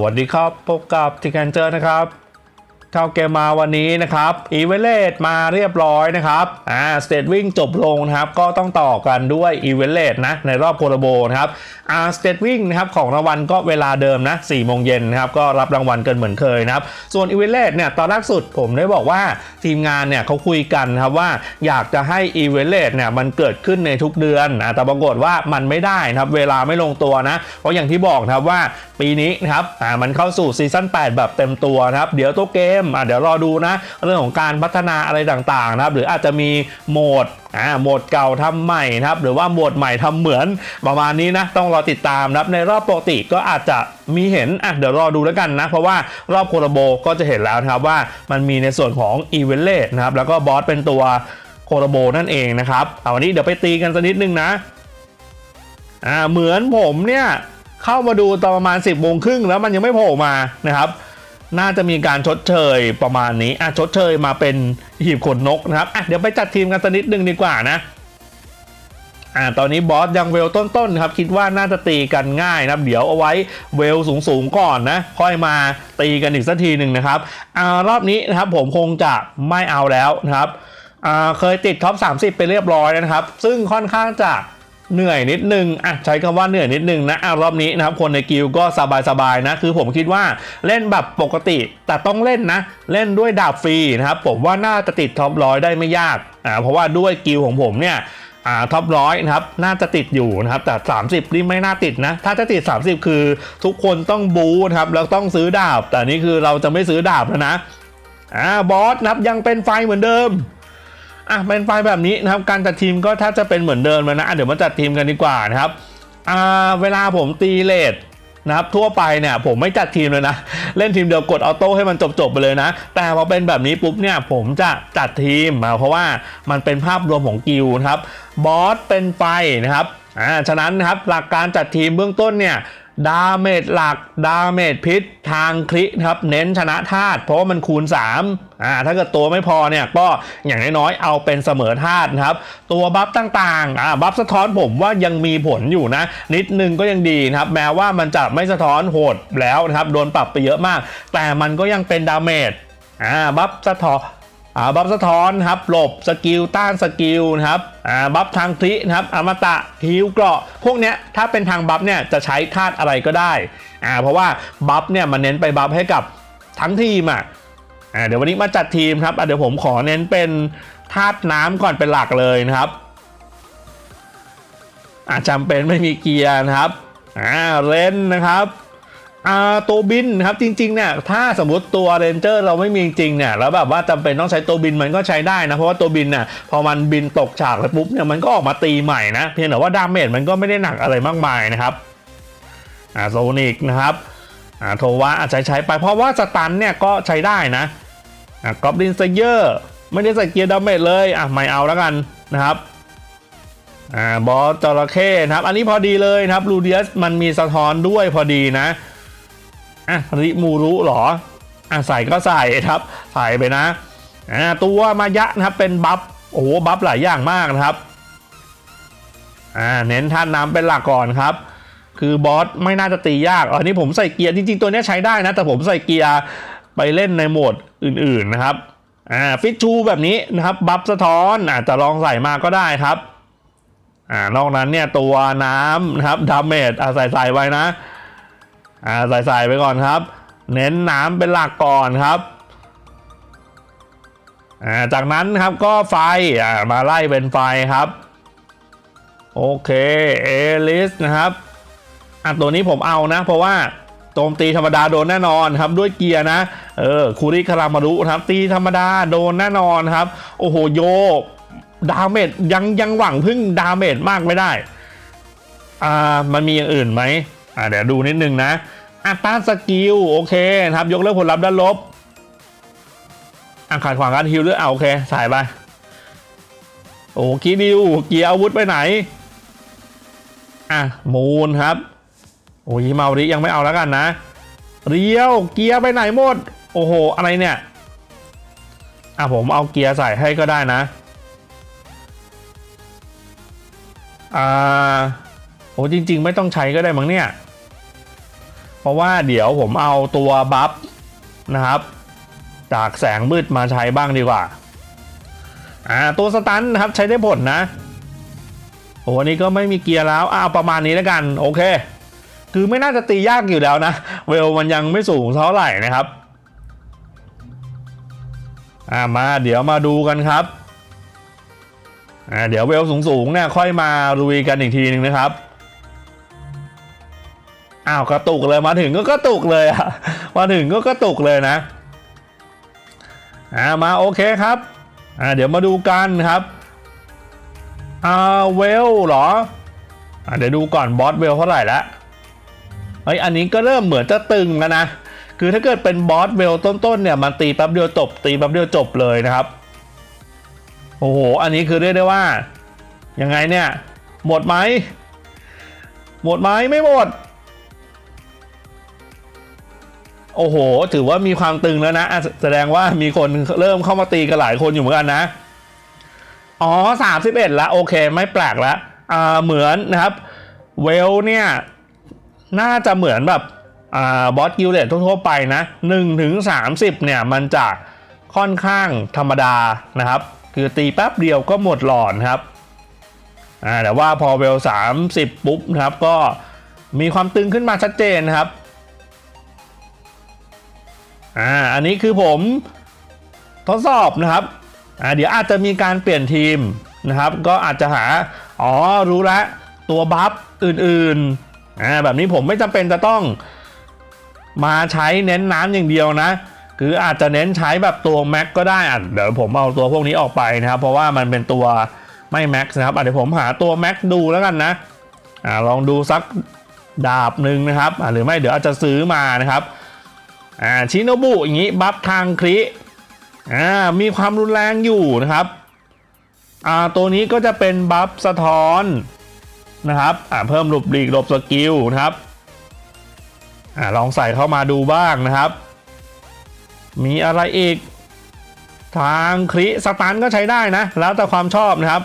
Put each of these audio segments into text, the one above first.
วัสดีครับ พบกับทิกันเจอร์นะครับ เข้าเกมมาวันนี้นะครับอีเวเลตมาเรียบร้อยนะครับอ่าสเตทวิ่งจบลงนะครับก็ต้องต่อกันด้วยอีเวเลตนะในรอบโคลโบนะครับอ่าสเตทวิ่งนะครับของรางวัลก็เวลาเดิมนะ4โมงเย็นนะครับก็รับรางวัลกันเหมือนเคยนะครับส่วนอีเวเลตเนี่ยตอนล่าสุดผมได้บอกว่าทีมงานเนี่ยเขาคุยกันนะครับว่าอยากจะให้อีเวเลตเนี่ยมันเกิดขึ้นในทุกเดือนอ่าแต่ปรากฏว่ามันไม่ได้นะครับเวลาไม่ลงตัวนะ เพราะอย่างที่บอกนะครับว่าปีนี้นะครับอ่ามันเข้าสู่ซีซั่น8 แบบเต็มตัวนะครับเดี๋ยวตัวเกมอ่าเดี๋ยวรอดูนะเรื่องของการพัฒนาอะไรต่างๆนะครับหรืออาจจะมีโหมดอ่าโหมดเก่าทำใหม่นะครับหรือว่าโหมดใหม่ทำเหมือนประมาณนี้นะต้องรอติดตามนะครับในรอบปกติก็อาจจะมีเห็นอะเดี๋ยวรอดูแล้วกันนะ เพราะว่ารอบโคลาโบก็จะเห็นแล้วนะครับว่ามันมีในส่วนของอีเวนเลนะครับแล้วก็บอสเป็นตัวโคลาโบนั่นเองนะครับเอาวันนี้เดี๋ยวไปตีกันสักนิดนึงนะอ่าเหมือนผมเนี่ยเข้ามาดูตอนประมาณ 10บโมงครึ่งแล้วมันยังไม่โผล่มานะครับ น่าจะมีการชดเชยประมาณนี้อะชดเชยมาเป็นหีบขนนกนะครับอะเดี๋ยวไปจัดทีมกันสักนิดนึงดีกว่านะอ่าตอนนี้บอสยังเวลต้นๆครับคิดว่าน่าจะตีกันง่ายนะครับเดี๋ยวเอาไว้เวลสูงๆก่อนนะค่อยมาตีกันอีกสักทีหนึ่งนะครับอ่ารอบนี้นะครับผมคงจะไม่เอาแล้วนะครับอ่าเคยติดท็อป 30 ไปเรียบร้อยนะครับ ซึ่งค่อนข้างจะ เหนื่อยนิดนึงอะใช้คำว่าเหนื่อยนิดนึงนะอะรอบนี้นะครับคนในกิลก็สบายๆนะ คือผมคิดว่าเล่นแบบปกติ แต่ต้องเล่นนะ เล่นด้วยดาบฟรีนะครับ ผมว่าน่าจะติดท็อปร้อยได้ไม่ยากอ่าเพราะว่าด้วยกิลของผมเนี่ยอ่าท็อปร้อยนะครับน่าจะติดอยู่นะครับแต่ 30นี่ไม่น่าติดนะ ถ้าจะติด 30 คือทุกคนต้องบูนะครับแล้วต้องซื้อดาบ แต่นี่คือเราจะไม่ซื้อดาบแล้วนะอ่าบอสนะครับยังเป็นไฟเหมือนเดิม อะเป็นไฟล์แบบนี้นะครับ การจัดทีมก็ถ้าจะเป็นเหมือนเดิมเลยนะเดี๋ยวมาจัดทีมกันดีกว่านะครับอ่าเวลาผมตีเลทนะครับทั่วไปเนี่ยผมไม่จัดทีมเลยนะ เล่นทีมเดียวกดออโต้ให้มันจบๆไปเลยนะ แต่พอเป็นแบบนี้ปุ๊บเนี่ยผมจะจัดทีมอ่าเพราะว่ามันเป็นภาพรวมของกิลนะครับบอสเป็นไฟนะครับอ่าฉะนั้นนะครับหลักการจัดทีมเบื้องต้นเนี่ย ดาเมจหลัก ดาเมจพิษทางคลินครับ เน้นชนะธาตุเพราะว่ามันคูณ 3 อ่า ถ้าเกิดตัวไม่พอเนี่ย ก็อย่างน้อยๆ เอาเป็นเสมอธาตุนะครับ ตัวบัฟต่างๆ อ่า บัฟสะท้อนผมว่ายังมีผลอยู่นะ นิดนึงก็ยังดีนะครับ แม้ว่ามันจะไม่สะท้อนโหดแล้วนะครับ โดนปรับไปเยอะมาก แต่มันก็ยังเป็นดาเมจ อ่า บัฟสะท้อน อ่าบัฟสะท้อนครับหลบสกิลต้านสกิลนะครับอ่าบัฟทางคลินะครับอมตะฮิวเกราะ พวกเนี้ยถ้าเป็นทางบัฟเนี่ยจะใช้ธาตุอะไรก็ได้อ่าเพราะว่าบัฟเนี่ยมันเน้นไปบัฟให้กับทั้งทีมอะอ่าเดี๋ยววันนี้มาจัดทีมครับอะเดี๋ยวผมขอเน้นเป็นธาตุน้ำก่อนเป็นหลักเลยนะครับอ่าจำเป็นไม่มีเกียร์นะครับอ่าเลนนะครับ อ่าตัวบินครับจริงๆเนี่ยถ้าสมมติตัวเรนเจอร์เราไม่มีจริงเนี่ยแล้วแบบว่าจำเป็นต้องใช้ตัวบินมันก็ใช้ได้นะ เพราะว่าตัวบินเนี่ยพอมันบินตกฉากแล้วปุ๊บเนี่ยมันก็ออกมาตีใหม่นะ เพียงแต่ว่าดาเมจมันก็ไม่ได้หนักอะไรมากมายนะครับอ่าโซนิกนะครับอ่าโทวะอาจจะใช้ไปเพราะว่าสตันเนี่ยก็ใช้ได้นะอ่ากอบลินเซเยอร์ไม่ได้ใส่เกียร์ดาเมจเลยอะไม่เอาแล้วกันนะครับอ่าบอสจระเข้นะครับอันนี้พอดีเลยนะครับลูเดียสมันมีสะท้อนด้วยพอดีนะ อะริมูรุเหรออะใส่ก็ใส่ครับใส่ไปนะอ่าตัวมายะนะครับเป็นบัฟโอ้โหบัฟหลายอย่างมากนะครับอ่าเน้นท่านน้ำเป็นหลักก่อนครับ คือบอสไม่น่าจะตียากอันนี้ผมใส่เกียร์จริงๆ ตัวนี้ใช้ได้นะ แต่ผมใส่เกียร์ไปเล่นในโหมดอื่นๆนะครับอ่าฟิตชูแบบนี้นะครับบัฟสะท้อนอาจจะลองใส่มาก็ได้ครับอ่านอกนั้นเนี่ยตัวน้ำนะครับดาเมจอาใส่ใส่ไว้นะ อ่าใส่ใส่ไปก่อนครับ เน้นน้ำเป็นหลักก่อนครับอ่าจากนั้นครับก็ไฟอ่ามาไล่เป็นไฟครับ โอเคเอลิสนะครับอะตัวนี้ผมเอานะ เพราะว่าโจมตีธรรมดาโดนแน่นอนครับด้วยเกียร์นะ เออคูริคารามารุครับ ตีธรรมดาโดนแน่นอนครับ โอ้โหโยดาเมจยังยังหวังพึ่งดาเมจมากไม่ได้ อ่ามันมีอย่างอื่นไหมอ่าเดี๋ยวดูนิดนึงนะ อัตราสกิลโอเคนะครับยกเลิกผลลัพธ์ด้านลบอะขาดขวางการฮิลด้วยอะโอเคใส่ไปโอ้คีดิวเกียร์อาวุธไปไหน อะมูนครับ โอ้ยมาริยังไม่เอาแล้วกันนะ เรียวเกียร์ไปไหนหมด โอ้โห อะไรเนี่ย อะผมเอาเกียร์ใส่ให้ก็ได้นะ อ่า โอ้จริง ๆ ไม่ต้องใช้ก็ได้มั้งเนี่ย เพราะว่าเดี๋ยวผมเอาตัวบัฟนะครับ จากแสงมืดมาใช้บ้างดีกว่าอ่าตัวสตันนะครับใช้ได้ผลนะโอ้วันนี้ก็ไม่มีเกียร์แล้วอ้าวประมาณนี้แล้วกัน โอเค คือไม่น่าจะตียากอยู่แล้วนะ เวลมันยังไม่สูงเท่าไหร่นะครับอ่ามาเดี๋ยวมาดูกันครับอ่าเดี๋ยวเวลสูงๆเนี่ยค่อยมาลุยกันอีกทีหนึ่งนะครับ อ้าวกระตุกเลยมาถึงก็กระตุกเลยอะมาถึงก็กระตุกเลยนะอ่ามาโอเคครับอ่าเดี๋ยวมาดูกันครับอ่าเวลหรออ่าเดี๋ยวดูก่อนบอสเวลเท่าไหร่ละเฮ้ยอันนี้ก็เริ่มเหมือนจะตึงแล้วนะคือถ้าเกิดเป็นบอสเวลต้นๆเนี่ยมันตีแป๊บเดียวจบ ตีแป๊บเดียวจบเลยนะครับโอ้โหอันนี้คือเรียกได้ว่ายังไงเนี่ยหมดไหมหมดไหมไม่หมด โอ้โห ถือว่ามีความตึงแล้วนะ แสดงว่ามีคนเริ่มเข้ามาตีกันหลายคนอยู่เหมือนกันนะ อ๋อสามสิบเอ็ดละโอเค ไม่แปลกละอ่าเหมือนนะครับ เวลเนี่ย น่าจะเหมือนแบบอ่าบอสกิลเลตทั่วๆไปนะ1ถึง30เนี่ยมันจะค่อนข้างธรรมดานะครับ คือตีแป๊บเดียวก็หมดหลอนครับอ่าแต่ว่าพอเวล30ปุ๊บนะครับก็มีความตึงขึ้นมาชัดเจนนะครับ อ่าอันนี้คือผมทดสอบนะครับอ่าเดี๋ยวอาจจะมีการเปลี่ยนทีมนะครับ ก็อาจจะหาอ๋อรู้ล้วตัวบัฟอื่นๆอ่าแบบนี้ผมไม่จำเป็นจะต้องมาใช้เน้นน้ำอย่างเดียวนะ คืออาจจะเน้นใช้แบบตัวแม็กก็ได้อะเดี๋ยวผมเอาตัวพวกนี้ออกไปนะครับ เพราะว่ามันเป็นตัวไม่แม็กนะครับอะเดี๋ยวผมหาตัวแม็กดูแล้วกันนะอ่าลองดูสักดาบหนึ่งนะครับอ่าหรือไม่เดี๋ยวอาจจะซื้อมานะครับ อ่าชิโนบุอย่างนี้บัฟทางคริอ่ามีความรุนแรงอยู่นะครับอ่าตัวนี้ก็จะเป็นบัฟสะท้อนนะครับอ่าเพิ่มหลบหลีกหลบสกิลนะครับอ่าลองใส่เข้ามาดูบ้างนะครับ มีอะไรอีก ทางคริสตันก็ใช้ได้นะ แล้วแต่ความชอบนะครับ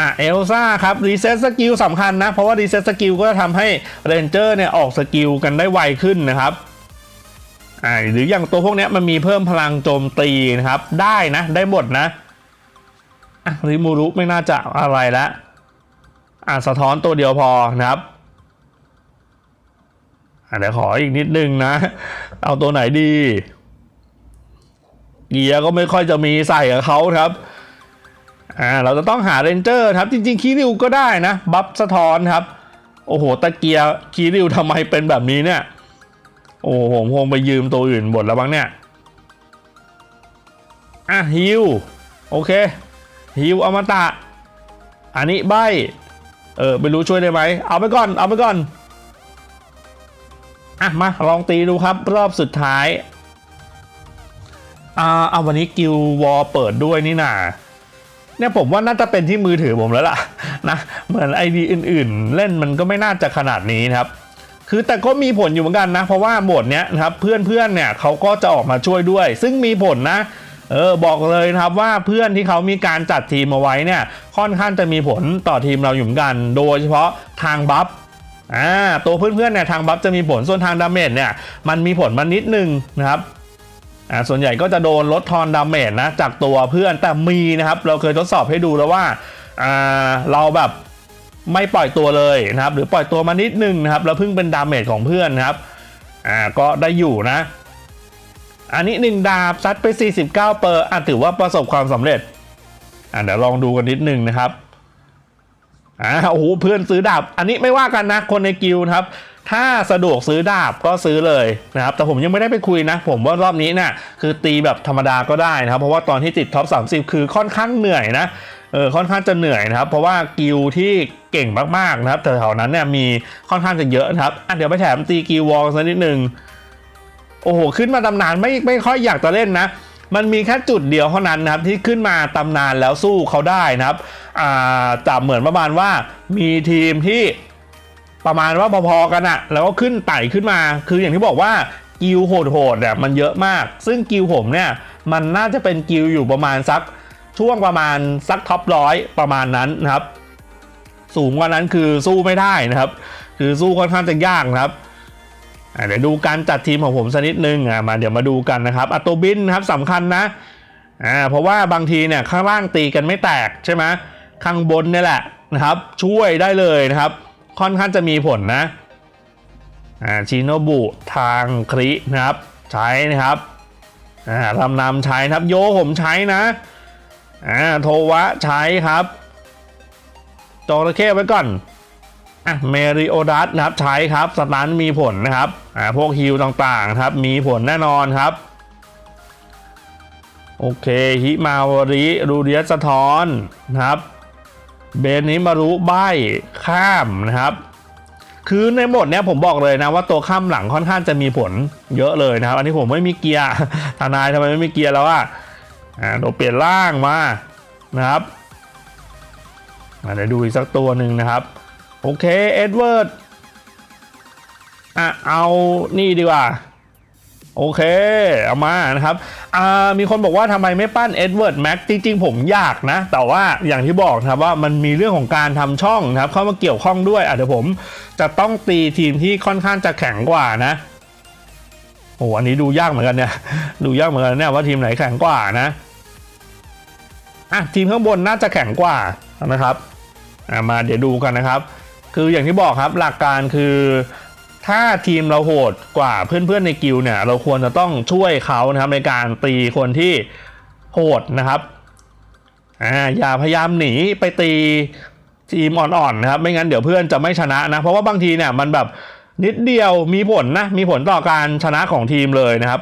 อะเอลซ่าครับรีเซ็ตสกิลสำคัญนะ เพราะว่ารีเซ็ตสกิลก็จะทำให้เรนเจอร์เนี่ยออกสกิลกันได้ไวขึ้นนะครับอ่าหรืออย่างตัวพวกนี้มันมีเพิ่มพลังโจมตีนะครับ ได้นะได้หมดนะอะริมูรุไม่น่าจะอะไรละอะสะท้อนตัวเดียวพอนะครับอะเดี๋ยวขออีกนิดนึงนะ เอาตัวไหนดีเกียร์ก็ไม่ค่อยจะมีใส่กับเขาครับ อ่าเราจะต้องหาเรนเจอร์ครับจริง ๆ คีริวก็ได้นะบัฟสะท้อนครับ โอ้โหตะเกียร์คีริวทำไมเป็นแบบนี้เนี่ย โอ้โหผมคงไปยืมตัวอื่นหมดแล้วบ้างเนี่ยอะฮิวโอเคฮิวอมตะ อันนี้ใบเออไม่รู้ช่วยได้ไหมเอาไปก่อนเอาไปก่อนอะมาลองตีดูครับรอบสุดท้ายอ่าเอาวันนี้กิลวอลเปิดด้วยนี่นา เนี่ยผมว่าน่าจะเป็นที่มือถือผมแล้วล่ะนะเหมือนไอดีอื่น ๆ เล่นมันก็ไม่น่าจะขนาดนี้นะครับคือแต่ก็มีผลอยู่เหมือนกันนะ เพราะว่าโหมดเนี้ยนะครับเพื่อนๆเนี่ยเขาก็จะออกมาช่วยด้วย ซึ่งมีผลนะเออบอกเลยนะครับว่าเพื่อนที่เขามีการจัดทีมมาไว้เนี่ยค่อนข้างจะมีผลต่อทีมเราอยู่เหมือนกัน โดยเฉพาะทางบัฟอ่าตัวเพื่อนๆเนี่ยทางบัฟจะมีผลส่วนทางดาเมจเนี่ยมันมีผลมานิดนึงนะครับ อ่าส่วนใหญ่ก็จะโดนลดทอนดาเมจนะจากตัวเพื่อนแต่มีนะครับ เราเคยทดสอบให้ดูแล้วว่าอ่าเราแบบไม่ปล่อยตัวเลยนะครับ หรือปล่อยตัวมานิดนึงนะครับแล้วเพิ่งเป็นดาเมจของเพื่อนนะครับอ่าก็ได้อยู่นะ อันนี้หนึ่งดาบซัดไป 49 เปอร์อะถือว่าประสบความสำเร็จอ่าเดี๋ยวลองดูกันนิดนึงนะครับ อ่าโอ้โหเพื่อนซื้อดาบ อันนี้ไม่ว่ากันนะคนในกิลด์นะครับ ถ้าสะดวกซื้อดาบก็ซื้อเลยนะครับ แต่ผมยังไม่ได้ไปคุยนะ ผมว่ารอบนี้เนี่ยคือตีแบบธรรมดาก็ได้นะครับ เพราะว่าตอนที่ติดท็อป 30 คือค่อนข้างเหนื่อยนะเออค่อนข้างจะเหนื่อยนะครับ เพราะว่ากิลที่เก่งมากๆนะครับแถวนั้นเนี่ยมีค่อนข้างจะเยอะนะครับอะเดี๋ยวไปแถมตีกิลวอลสักนิดหนึ่งโอ้โหขึ้นมาตำนานไม่ไม่ค่อยอยากจะเล่นนะ มันมีแค่จุดเดียวเท่านั้นนะครับที่ขึ้นมาตำนานแล้วสู้เขาได้นะครับจับเหมือนประมาณว่ามีทีมที่ประมาณว่าพอๆกันอะแล้วก็ขึ้นไต่ขึ้นมา คืออย่างที่บอกว่ากิลโหดๆเนี่ยมันเยอะมาก ซึ่งกิลผมเนี่ยมันน่าจะเป็นกิลอยู่ประมาณสักช่วงประมาณสักท็อปร้อยประมาณนั้นนะครับ สูงกว่านั้นคือสู้ไม่ได้นะครับ คือสู้ค่อนข้างจะยากนะครับ เดี๋ยวดูการจัดทีมของผมสักนิดนึงอะมาเดี๋ยวมาดูกันนะครับอัตโตบินครับสำคัญนะอ่าเพราะว่าบางทีเนี่ยข้างล่างตีกันไม่แตกใช่ไหมข้างบนเนี่ยแหละนะครับ ช่วยได้เลยนะครับ ค่อนข้างจะมีผลนะอ่าชิโนบุทางครินะครับ ใช้นะครับอ่าลำนำใช้นะครับโยผมใช้นะอ่าโทวะใช้ครับจอระเข้ไว้ก่อน อะเมริโอดัสนะครับใช้ครับสตันมีผลนะครับอ่าพวกฮิลต่างๆครับมีผลแน่นอนครับ โอเคฮิมาวริรูเดียสะท้อนนะครับ เบนนี้มารู้ใบข้ามนะครับ คือในหมดเนี้ยผมบอกเลยนะว่าตัวข้ามหลังค่อนข้างจะมีผลเยอะเลยนะครับ อันนี้ผมไม่มีเกียร์ทนายทำไมไม่มีเกียร์แล้วอะอ่าตัวเปลี่ยนร่างมานะครับอ่าเดี๋ยวดูอีกสักตัวหนึ่งนะครับ โอเค เอ็ดเวิร์ดอะเอานี่ดีกว่า โอเค เอามานะครับอ่ามีคนบอกว่าทำไมไม่ปั้นเอ็ดเวิร์ดแม็กจริง ๆ ผมอยากนะ แต่ว่าอย่างที่บอกนะครับว่ามันมีเรื่องของการทำช่องนะครับ เข้ามาเกี่ยวข้องด้วยอะเดี๋ยวผมจะต้องตีทีมที่ค่อนข้างจะแข็งกว่านะโอ้อันนี้ดูยากเหมือนกันเนี่ยดูยากเหมือนกันเนี่ยว่าทีมไหนแข็งกว่านะอะทีมข้างบนน่าจะแข็งกว่านะครับอะมาเดี๋ยวดูกันนะครับ คืออย่างที่บอกครับหลักการคือถ้าทีมเราโหดกว่าเพื่อนๆในกิลเนี่ย เราควรจะต้องช่วยเขานะครับในการตีคนที่โหดนะครับอ่าอย่าพยายามหนีไปตีทีมอ่อนๆนะครับ ไม่งั้นเดี๋ยวเพื่อนจะไม่ชนะนะ เพราะว่าบางทีเนี่ยมันแบบนิดเดียวมีผลนะ มีผลต่อการชนะของทีมเลยนะครับ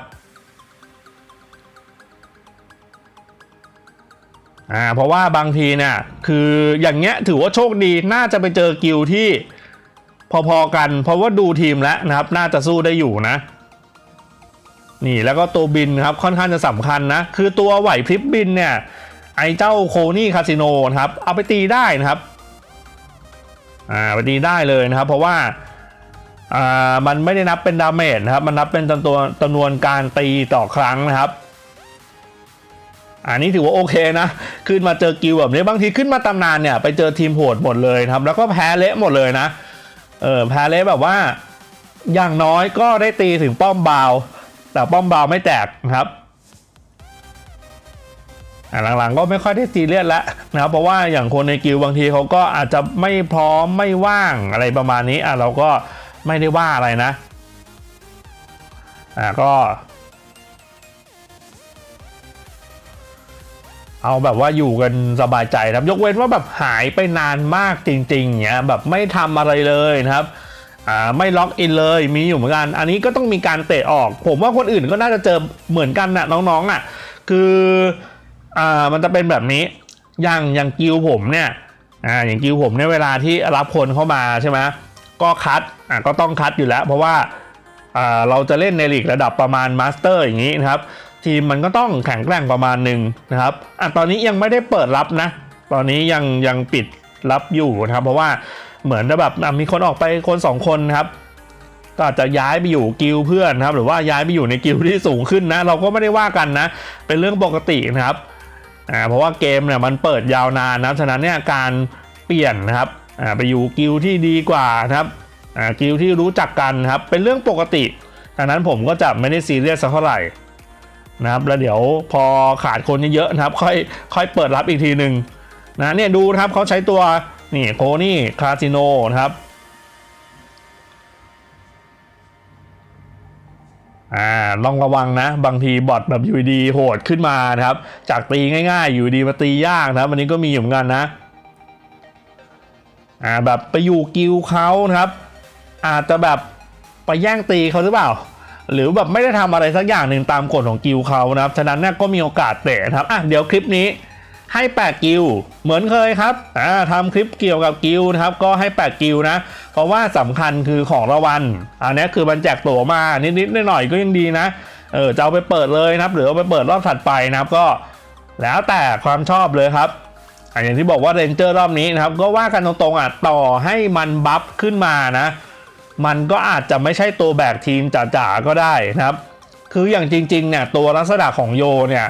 อ่าเพราะว่าบางทีเนี่ยคืออย่างเงี้ยถือว่าโชคดีน่าจะไปเจอกิลที่พอๆกัน เพราะว่าดูทีมแล้วนะครับ น่าจะสู้ได้อยู่นะ นี่แล้วก็ตัวบินครับค่อนข้างจะสำคัญนะ คือตัวไหวพริบบินเนี่ย ไอเจ้าโคนี่คาสิโนนะครับ เอาไปตีได้นะครับอ่าไปตีได้เลยนะครับ เพราะว่าอ่ามันไม่ได้นับเป็นดาเมจนะครับ มันนับเป็นจำนวนจำนวนการตีต่อครั้งนะครับ อันนี้ถือว่าโอเคนะ ขึ้นมาเจอกิลด์แบบนี้บางทีขึ้นมาตำนานเนี่ยไปเจอทีมโหดหมดเลยครับแล้วก็แพ้เละหมดเลยนะเออแพ้เละแบบว่า อย่างน้อยก็ได้ตีถึงป้อมบาว แต่ป้อมบาวไม่แตกนะครับหลังๆก็ไม่ค่อยได้ซีเรียสแล้วนะครับเพราะว่าอย่างคนในกิลบางทีเขาก็อาจจะไม่พร้อมไม่ว่างอะไรประมาณนี้อะเราก็ไม่ได้ว่าอะไรนะอะก็ เอาแบบว่าอยู่กันสบายใจนะครับ ยกเว้นว่าแบบหายไปนานมากจริงๆเงี้ยแบบไม่ทำอะไรเลยนะครับอ่าไม่ล็อกอินเลยมีอยู่เหมือนกัน อันนี้ก็ต้องมีการเตะออก ผมว่าคนอื่นก็น่าจะเจอเหมือนกันนะน้องๆอะคืออ่ามันจะเป็นแบบนี้อย่างอย่างกิวผมเนี่ยอ่าอย่างกิวผมเนี่ยเวลาที่รับคนเข้ามาใช่ไหมก็คัดอ่าก็ต้องคัดอยู่แล้ว เพราะว่าอ่าเราจะเล่นในลีกระดับประมาณมาสเตอร์อย่างนี้นะครับ ทีมมันก็ต้องแข็งแกร่งประมาณหนึ่งนะครับอะตอนนี้ยังไม่ได้เปิดรับนะ ตอนนี้ยังยังปิดรับอยู่นะครับ เพราะว่าเหมือนจะแบบมีคนออกไปคนสองคนนะครับก็อาจจะย้ายไปอยู่กิลเพื่อนนะครับ หรือว่าย้ายไปอยู่ในกิลที่สูงขึ้นนะ เราก็ไม่ได้ว่ากันนะ เป็นเรื่องปกตินะครับอ่าเพราะว่าเกมเนี่ยมันเปิดยาวนานนะฉะนั้นเนี่ยการเปลี่ยนนะครับอ่าไปอยู่กิลที่ดีกว่านะครับอ่ากิลที่รู้จักกันนะครับเป็นเรื่องปกติดังนั้นผมก็จะไม่ได้ซีเรียสสักเท่าไหร่ นะครับแล้วเดี๋ยวพอขาดคนเยอะๆนะครับค่อยค่อยเปิดรับอีกทีหนึ่งนะเนี่ยดูนะครับเขาใช้ตัวนี่โคนี่คาสิโนนะครับอ่าลองระวังนะ บางทีบอทแบบอยู่ดีโหดขึ้นมานะครับ จากตีง่ายๆ อยู่ดีมาตียากนะครับวันนี้ก็มีอยู่เหมือนกันนะอ่าแบบไปอยู่กิลเขานะครับ อาจจะแบบไปแย่งตีเขาหรือเปล่า หรือแบบไม่ได้ทำอะไรสักอย่างหนึ่งตามกฎของกิลเขานะครับ ฉะนั้นเนี่ยก็มีโอกาสเตะนะครับอะเดี๋ยวคลิปนี้ให้ 8 กิลเหมือนเคยครับอ่าทำคลิปเกี่ยวกับกิลนะครับ ก็ให้ 8 กิลนะ เพราะว่าสำคัญคือของรางวัลอันนี้คือมันแจกตั๋วมานิดๆหน่อยๆก็ยังดีนะเออจะเอาไปเปิดเลยนะครับ หรือเอาไปเปิดรอบถัดไปนะครับก็แล้วแต่ความชอบเลยครับอะอย่างที่บอกว่าเรนเจอร์รอบนี้นะครับ ก็ว่ากันตรงๆอะต่อให้มันบัฟขึ้นมานะ มันก็อาจจะไม่ใช่ตัวแบกทีมจ๋าๆก็ได้นะครับ คืออย่างจริงๆเนี่ยตัวลักษณะของโยเนี่ย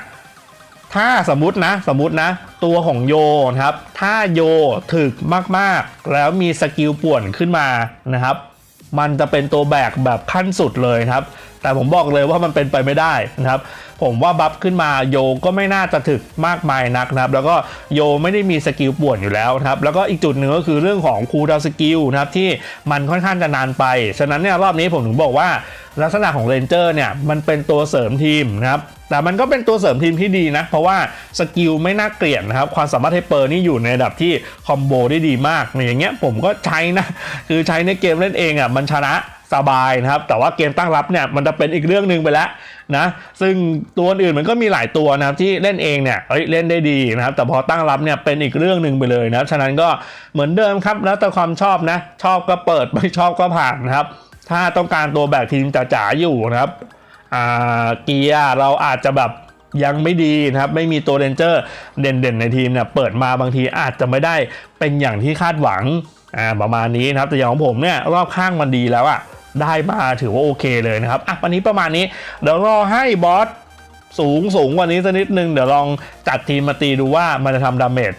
ถ้าสมมตินะสมมตินะ ตัวของโยนะครับ ถ้าโยถึกมากๆ แล้วมีสกิลป่วนขึ้นมานะครับ มันจะเป็นตัวแบกแบบขั้นสุดเลยครับ แต่ผมบอกเลยว่ามันเป็นไปไม่ได้นะครับ ผมว่าบัฟขึ้นมาโยก็ไม่น่าจะถึกมากมายนักนะครับ แล้วก็โยไม่ได้มีสกิลป่วนอยู่แล้วนะครับ แล้วก็อีกจุดหนึ่งก็คือเรื่องของคูลดาวสกิลนะครับที่มันค่อนข้างจะนานไป ฉะนั้นเนี่ยรอบนี้ผมถึงบอกว่าลักษณะของเรนเจอร์เนี่ยมันเป็นตัวเสริมทีมนะครับ แต่มันก็เป็นตัวเสริมทีมที่ดีนะ เพราะว่าสกิลไม่น่าเกลียดนะครับ ความสามารถไฮเปอร์นี่อยู่ในระดับที่คอมโบได้ดีมากเนี่ยอย่างเงี้ยผมก็ใช้นะ คือใช้ในเกมเล่นเองอะมันชนะสบายนะครับ แต่ว่าเกมตั้งรับเนี่ยมันจะเป็นอีกเรื่องหนึ่งไปแล้วนะ ซึ่งตัวอื่นมันก็มีหลายตัวนะครับที่เล่นเองเนี่ยเอ้ยเล่นได้ดีนะครับ แต่พอตั้งรับเนี่ยเป็นอีกเรื่องหนึ่งไปเลยนะครับ ฉะนั้นก็เหมือนเดิมครับ แล้วแต่ความชอบนะ ชอบก็เปิดไม่ชอบก็ผ่านนะครับ ถ้าต้องการตัวแบกทีมจ๋าๆอยู่นะครับ เกียร์เราอาจจะแบบยังไม่ดีนะครับ ไม่มีตัวเรนเจอร์เด่นๆในทีมเนี่ยเปิดมาบางทีอาจจะไม่ได้เป็นอย่างที่คาดหวังอ่าประมาณนี้นะครับ แต่อย่างของผมเนี่ยรอบข้างมันดีแล้วอะได้มาถือว่าโอเคเลยนะครับอะวันนี้ประมาณนี้เดี๋ยวรอให้บอสสูงสูงกว่านี้สักนิดนึงเดี๋ยวลองจัดทีมมาตีดูว่ามันจะทำดาเมจ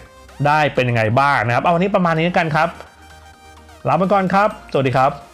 ได้เป็นยังไงบ้างนะครับ เอาวันนี้ประมาณนี้กันครับลาไปก่อนครับ สวัสดีครับ